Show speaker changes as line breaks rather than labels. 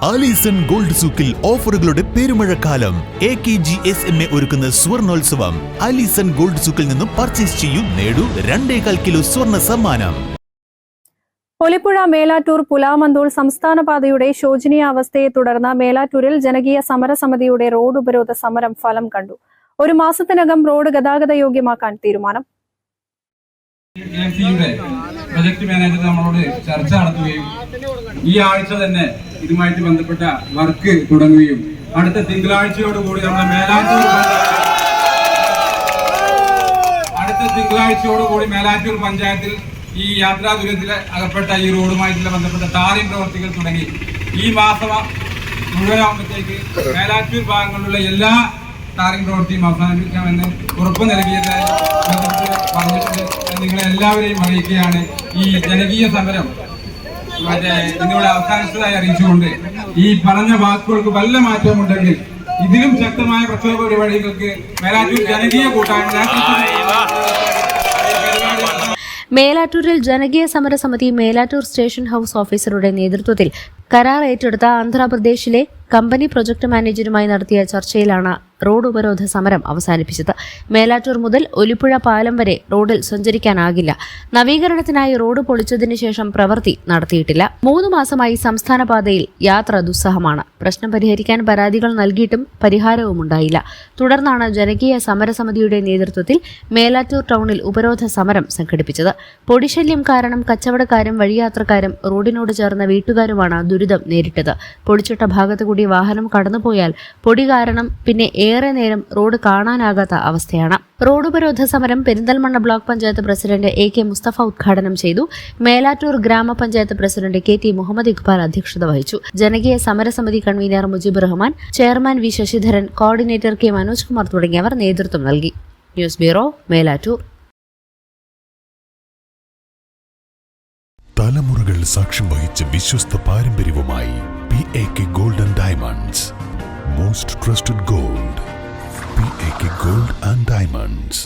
Alison gold സൂക്കിൽ ഓഫറുകളുടെ പെരുമഴക്കാലം. A K G S M A ഒരുക്കുന്ന സ്വർണോത്സവം. ആലീസൺ ഗോൾഡ് സൂക്കിൽ നിന്നും പർച്ചേസ് ചെയ്യൂ നേടൂ രണ്ടേകാൽ കിലോ സ്വർണ സമ്മാനം.
പൊലിപ്പുഴ മേലാറ്റൂർ പുലാമന്തോൾ സംസ്ഥാന പാതയുടെ ശോചനീയാവസ്ഥയെ തുടർന്ന് മേലാറ്റൂരിൽ ജനകീയ സമരസമിതിയുടെ റോഡ് ഉപരോധ സമരം ഫലം കണ്ടു. ഒരു മാസത്തിനകം റോഡ് ഗതാഗത യോഗ്യമാക്കാൻ തീരുമാനം.
പ്രൊജക്ട് മാനേജർ നമ്മളോട് ചർച്ച നടത്തുകയും ഈ ആഴ്ച തന്നെ ഇതുമായിട്ട് ബന്ധപ്പെട്ട വർക്ക് തുടങ്ങുകയും അടുത്ത തിങ്കളാഴ്ചയോടുകൂടി നമ്മുടെ മേലാറ്റൂർ അടുത്ത തിങ്കളാഴ്ചയോടുകൂടി മേലാറ്റൂർ പഞ്ചായത്തിൽ ഈ യാത്രാ ദുരിതത്തിൽ അകപ്പെട്ട ഈ റോഡുമായിട്ടുള്ള ബന്ധപ്പെട്ട ടാറിംഗ് പ്രവർത്തികൾ തുടങ്ങി. ഈ മാസം മുഴുവനാകുമ്പോഴത്തേക്ക് മേലാറ്റൂർ ഭാഗങ്ങളിലുള്ള എല്ലാ ടാറിംഗ് പ്രവൃത്തിയും അവസാനിപ്പിക്കാമെന്ന് ഉറപ്പ് നൽകിയത് പറഞ്ഞിട്ടുണ്ട്. നിങ്ങളെല്ലാവരെയും അറിയിക്കുകയാണ്. ഈ ജനകീയ സമരം മറ്റേ ഇന്നിവിടെ അവസാനിച്ചതായി അറിയിച്ചുകൊണ്ട് ഈ പറഞ്ഞ വാക്കുകൾക്ക് വല്ല മാറ്റമുണ്ടെങ്കിൽ ഇതിലും ശക്തമായ പ്രക്ഷോഭ പരിപാടികൾക്ക് മേലാറ്റൂർ ജനകീയ കൂട്ടായ്മ
മേലാറ്റൂരിൽ ജനകീയ സമരസമിതി മേലാറ്റൂർ സ്റ്റേഷൻ ഹൌസ് ഓഫീസറുടെ നേതൃത്വത്തിൽ കരാർ ഏറ്റെടുത്ത ആന്ധ്രാപ്രദേശിലെ കമ്പനി പ്രൊജക്ട് മാനേജരുമായി നടത്തിയ ചർച്ചയിലാണ് റോഡ് ഉപരോധ സമരം അവസാനിപ്പിച്ചത്. മേലാറ്റൂർ മുതൽ ഒലിപ്പുഴ പാലം വരെ റോഡിൽ സഞ്ചരിക്കാനാകില്ല. നവീകരണത്തിനായി റോഡ് പൊളിച്ചതിനു ശേഷം പ്രവൃത്തി നടത്തിയിട്ടില്ല. മൂന്ന് മാസമായി സംസ്ഥാന പാതയിൽ യാത്ര ദുസ്സഹമാണ്. പ്രശ്നം പരിഹരിക്കാൻ പരാതികൾ നൽകിയിട്ടും പരിഹാരവും ഉണ്ടായില്ല തുടർന്നാണ് ജനകീയ സമരസമിതിയുടെ നേതൃത്വത്തിൽ മേലാറ്റൂർ ടൗണിൽ ഉപരോധ സമരം സംഘടിപ്പിച്ചത്. പൊടിശല്യം കാരണം കച്ചവടക്കാരും വഴിയാത്രക്കാരും റോഡിനോട് ചേർന്ന വീട്ടുകാരുമാണ് ദുരിതം നേരിട്ടത്. പൊടിച്ചിട്ട ഭാഗത്തുകൂടി വാഹനം കടന്നുപോയാൽ പൊടി കാരണം പിന്നെ ഏറെ നേരം റോഡ് കാണാനാകാത്ത അവസ്ഥയാണ്. റോഡ് ഉപരോധ സമരം Perinthalmanna block panchayat president A K Mustafa ഉദ്ഘാടനം ചെയ്തു. മേലാറ്റൂർ ഗ്രാമപഞ്ചായത്ത് president K T Muhammad Iqbal അധ്യക്ഷത വഹിച്ചു. ജനകീയ സമരസമിതി convener Mujeeb Rahman chairman V Sasidharan coordinator K Manoj Kumar തുടങ്ങിയവർ നേതൃത്വം നൽകി. News bureau Melattur.
തലമുറകൾ സാക്ഷ്യം വഹിച്ച വിശ്വസ്ത പാരമ്പര്യവുമായി P A K golden diamonds. Most trusted gold and diamonds